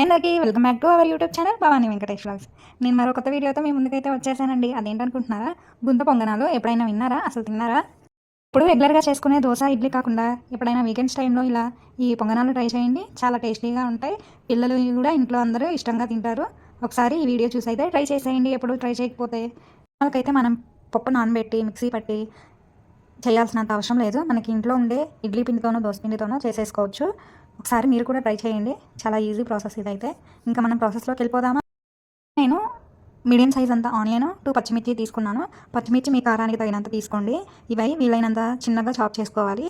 అందరికీ welcome back to our YouTube channel Bhavani Venkatesh vlogs నేను మరో కొత్త వీడియోతో మీ ముందుకైతే వచ్చేసానండి. అదేంటనుకుంటున్నారా? గుంత పొంగనాలు ఎప్పుడైనా విన్నారా? అసలు తిన్నారా? ఇప్పుడు రెగ్యులర్గా చేసుకునే దోశ ఇడ్లీ కాకుండా ఎప్పుడైనా వీకెండ్స్ టైంలో ఇలా ఈ పొంగనాలు ట్రై చేయండి. చాలా టేస్టీగా ఉంటాయి. పిల్లలు కూడా ఇంట్లో అందరూ ఇష్టంగా తింటారు. ఒకసారి ఈ వీడియో చూసి అయితే ట్రై చేసేయండి. ఎప్పుడు ట్రై చేయకపోతే వాళ్ళకైతే మనం పప్పు నానబెట్టి మిక్సీ పట్టి చేయాల్సినంత అవసరం లేదు. మనకి ఇంట్లో ఉండే ఇడ్లీ పిండితోనో దోశ పిండితోనో చేసేసుకోవచ్చు. ఒకసారి మీరు కూడా ట్రై చేయండి. చాలా ఈజీ ప్రాసెస్ ఇదైతే. ఇంకా మనం ప్రాసెస్లోకి వెళ్ళిపోదామా? నేను మీడియం సైజ్ అంత ఆనియన్ టూ పచ్చిమిర్చి తీసుకున్నాను. పచ్చిమిర్చి మీ కారానికి తగినంత తీసుకోండి. ఇవి వీలైనంత చిన్నగా చాప్ చేసుకోవాలి.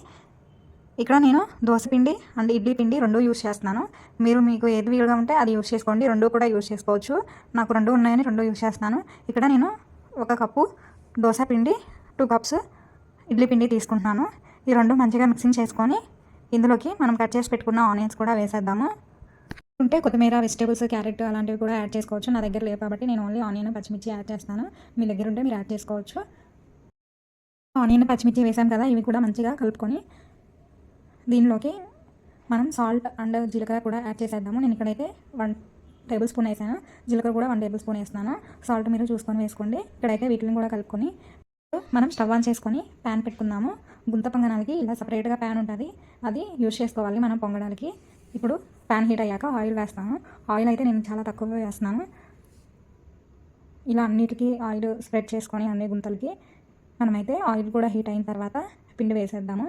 ఇక్కడ నేను దోశ పిండి అండ్ ఇడ్లీ పిండి రెండు యూస్ చేస్తున్నాను. మీరు మీకు ఏది వీలుగా ఉంటే అది యూస్ చేసుకోండి. రెండు కూడా యూస్ చేసుకోవచ్చు. నాకు రెండు ఉన్నాయని రెండు యూస్ చేస్తున్నాను. ఇక్కడ నేను ఒక కప్పు దోశ పిండి టూ కప్స్ ఇడ్లీ పిండి తీసుకుంటున్నాను. ఈ రెండు మంచిగా మిక్సింగ్ చేసుకొని ఇందులోకి మనం కట్ చేసి పెట్టుకున్న ఆనియన్స్ కూడా వేసేద్దాము. ఉంటే కొత్తిమీర వెజిటేబుల్స్ క్యారెట్ అలాంటివి కూడా యాడ్ చేసుకోవచ్చు. నా దగ్గర లేవు కాబట్టి నేను ఓన్లీ ఆనియన్ పచ్చిమిర్చి యాడ్ చేస్తాను. మీ దగ్గర ఉంటే మీరు యాడ్ చేసుకోవచ్చు. ఆనియన్ పచ్చిమిర్చి వేసాం కదా ఇవి కూడా మంచిగా కలుపుకొని దీనిలోకి మనం సాల్ట్ అండ్ జీలకర్ర కూడా యాడ్ చేసేద్దాము. నేను ఇక్కడైతే వన్ టేబుల్ స్పూన్ వేసాను. జీలకర్ర కూడా వన్ టేబుల్ స్పూన్ వేస్తున్నాను. సాల్ట్ మీరు చూసుకొని వేసుకోండి. ఇక్కడైతే వీటిని కూడా కలుపుకొని మనం స్టవ్ ఆన్ చేసుకొని ప్యాన్ పెట్టుకుందాము. గుంత పొంగనాలకి ఇలా సపరేట్గా ప్యాన్ ఉంటుంది. అది యూజ్ చేసుకోవాలి మనం పొంగడానికి. ఇప్పుడు ప్యాన్ హీట్ అయ్యాక ఆయిల్ వేస్తాము. ఆయిల్ అయితే నేను చాలా తక్కువగా వేస్తున్నాను. ఇలా అన్నిటికీ ఆయిల్ స్ప్రెడ్ చేసుకొని అన్ని గుంతలకి మనమైతే ఆయిల్ కూడా హీట్ అయిన తర్వాత పిండి వేసేద్దాము.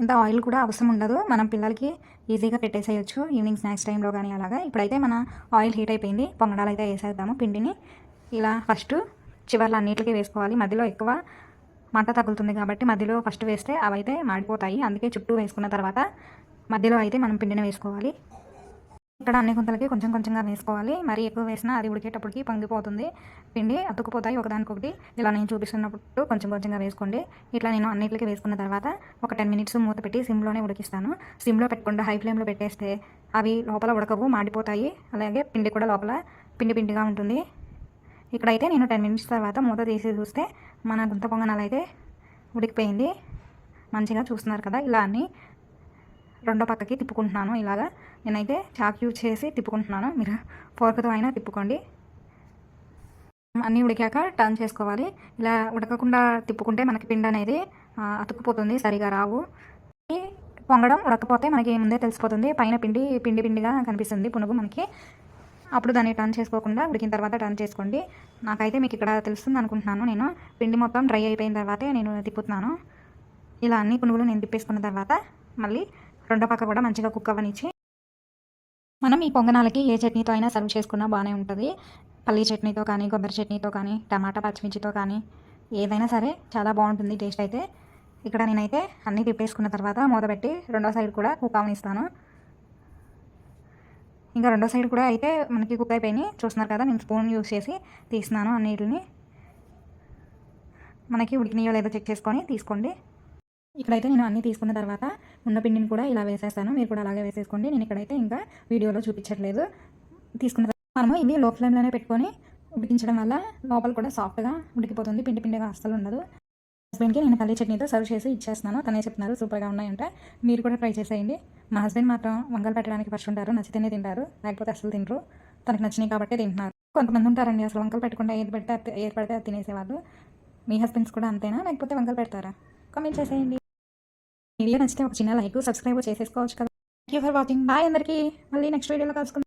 ఇంత ఆయిల్ కూడా అవసరం ఉండదు. మనం పిల్లలకి ఈజీగా పెట్టేసేయచ్చు. ఈవినింగ్ స్నాక్స్ టైంలో కానీ అలాగా. ఇప్పుడైతే మన ఆయిల్ హీట్ అయిపోయింది. పొంగడాలు అయితే వేసేద్దాము పిండిని. ఇలా ఫస్ట్ చివర్లో అన్నిటికీ వేసుకోవాలి. మధ్యలో ఎక్కువ మంట తగులుతుంది కాబట్టి మధ్యలో ఫస్ట్ వేస్తే అవైతే మాడిపోతాయి. అందుకే చుట్టూ వేసుకున్న తర్వాత మధ్యలో అయితే మనం పిండిని వేసుకోవాలి. ఇక్కడ అన్ని గుంతలకి కొంచెం కొంచెంగా వేసుకోవాలి. మరి ఎక్కువ వేసినా అది ఉడికేటప్పటికి పొంగిపోతుంది. పిండి అతుక్కుపోతాయి ఒకదానికొకటి. ఇలా నేను చూపిస్తున్నప్పుడు కొంచెం కొంచెంగా వేసుకోండి. ఇట్లా నేను అన్నిటికీ వేసుకున్న తర్వాత ఒక టెన్ మినిట్స్ మూత పెట్టి సిమ్లోనే ఉడికిస్తాను. సిమ్లో పెట్టకుండా హై ఫ్లేమ్లో పెట్టేస్తే అవి లోపల ఉడకవు మాడిపోతాయి. అలాగే పిండి కూడా లోపల పిండి పిండిగా ఉంటుంది. ఇక్కడైతే నేను టెన్ మినిట్స్ తర్వాత మూత తీసి చూస్తే మన గుంత పొంగనాలు అయితే ఉడికిపోయింది. మంచిగా చూస్తున్నారు కదా ఇలా అన్నీ రెండో పక్కకి తిప్పుకుంటున్నాను ఇలాగా. నేనైతే చాక్ యూజ్ చేసి తిప్పుకుంటున్నాను. మీరు ఫోర్క్తో అయినా తిప్పుకోండి. అన్నీ ఉడికాక టర్న్ చేసుకోవాలి. ఇలా ఉడకకుండా తిప్పుకుంటే మనకి పిండి అనేది అతుక్కుపోతుంది సరిగా రావు. పొంగడం ఉడకపోతే మనకి ముందే తెలిసిపోతుంది. పైన పిండి పిండి పిండిగా కనిపిస్తుంది పునుగు మనకి. అప్పుడు దాన్ని టర్న్ చేసుకోకుండా ఉడికిన తర్వాత టర్న్ చేసుకోండి. నాకైతే మీకు ఇక్కడ తెలుస్తుంది అనుకుంటున్నాను నేను. పిండి మొత్తం డ్రై అయిపోయిన తర్వాతే నేను తిప్పుతున్నాను. ఇలా అన్ని పునుగులు నేను తిప్పేసుకున్న తర్వాత మళ్ళీ రెండో పక్క కూడా మంచిగా కుక్ అవ్వనిచ్చి మనం ఈ పొంగనాలకి ఏ చట్నీతో అయినా సర్వ్ చేసుకున్నా బాగానే ఉంటుంది. పల్లీ చట్నీతో కానీ కొబ్బరి చట్నీతో కానీ టమాటా పచ్చిమిర్చితో కానీ ఏదైనా సరే చాలా బాగుంటుంది టేస్ట్ అయితే. ఇక్కడ నేనైతే అన్నీ తిప్పేసుకున్న తర్వాత మూతపెట్టి రెండో సైడ్ కూడా కుక్ అవనిస్తాను ఇంకా రెండో సైడ్ కూడా అయితే మనకి కుక్ అయిపోయినాయి. చూస్తున్నారు కదా నేను స్పూన్ యూస్ చేసి తీస్తున్నాను అన్నిటిని మనకి ఉడికినాయో లేదో చెక్ చేసుకొని తీసుకోండి. ఇక్కడైతే నేను అన్నీ తీసుకున్న తర్వాత ఉన్న పిండిని కూడా ఇలా వేసేస్తాను. మీరు కూడా అలాగే వేసేసుకోండి. నేను ఇక్కడైతే ఇంకా వీడియోలో చూపించట్లేదు. తీసుకున్న తర్వాత మనము ఇవి లో ఫ్లేమ్లోనే పెట్టుకొని ఉడికించడం వల్ల లోపల కూడా సాఫ్ట్గా ఉడికిపోతుంది. పిండి పిండిగా అస్సలు ఉండదు. హస్బెండ్కి నేను పల్లీ చట్నీతో సర్వ్ చేసి ఇచ్చేస్తున్నాను. తనే చెప్తున్నారు సూపర్గా ఉన్నాయంటే. మీరు కూడా ట్రై చేసేయండి. మా హస్బెండ్ మాత్రం వంగలు పెట్టడానికి ఫస్ట్ ఉంటారు నచ్చితేనే తింటారు లేకపోతే అసలు తినరు. తనకు నచ్చినాయి కాబట్టి తింటున్నారు. కొంతమంది ఉంటారండి అసలు వంకలు పెట్టకుండా ఏది పెడితే అది- ఏది పడితే అది తినేసేవాళ్ళు. మీ హస్బెండ్స్ కూడా అంతేనా లేకపోతే వంకలు పెడతారా? కామెంట్ చేసేయండి. వీడియో నచ్చితే ఒక చిన్న లైక్ సబ్స్క్రైబ్ చేసేసుకోవచ్చు కదా. Thank you for watching bye అందరికీ. మళ్ళీ నెక్స్ట్ వీడియోలో కలుసుకుందాం.